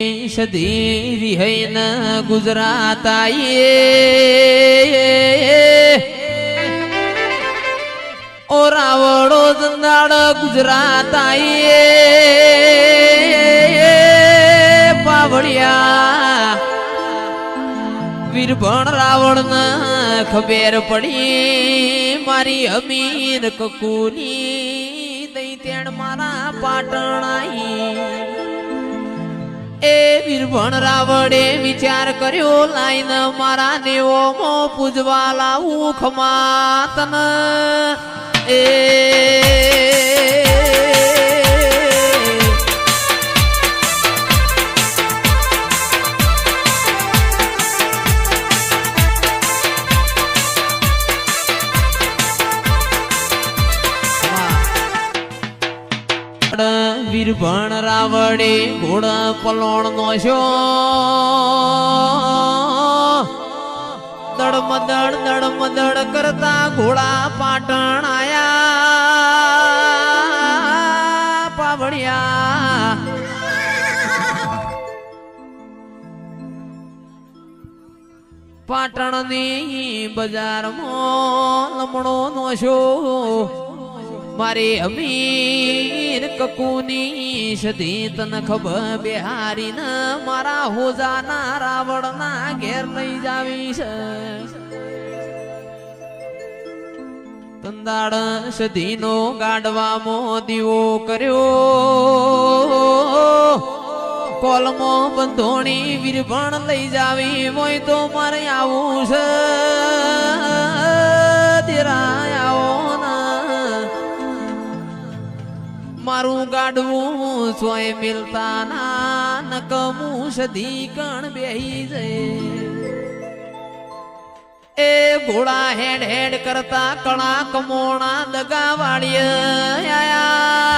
સધી વિહૈન ગુજરાત આઈએ ઓ રાવળો જંદાળ ગુજરાત આઈએ પાવડિયા વીરભણ રાવણ ખબેર પડી મારી અમીર કકુની દઈ તેણ મારા પાટણ આઈ વીરભણ રાવડે વિચાર કર્યો લાઈન મારા દેવો મો પૂજવા લાવું ખમાતન. એ વીરભણ રાવણે ઘોડા પલોણ નો છો દડમદડ દડમદડ કરતા ઘોડા પાટણ આયા પાવડિયા પાટણની બજારમાં લમણો નો છો મારે અમીર કકુની સધી તન ખબર બિહારી ન હોજાના રાવણના ઘેર લઈ જાવી છે તંદાળ સધીનો ગાડવામાં દીવો કર્યો. કોલમો બંધોણી વીરભણ લઈ જાવી, મોય તો મારે આવું છે. મારું ગાડવું સોય મિલતા ના નકમું સધી કણ બેહી જાય. એ ઘોડા હેડ હેડ કરતા કણા કમોણા દગા આયા.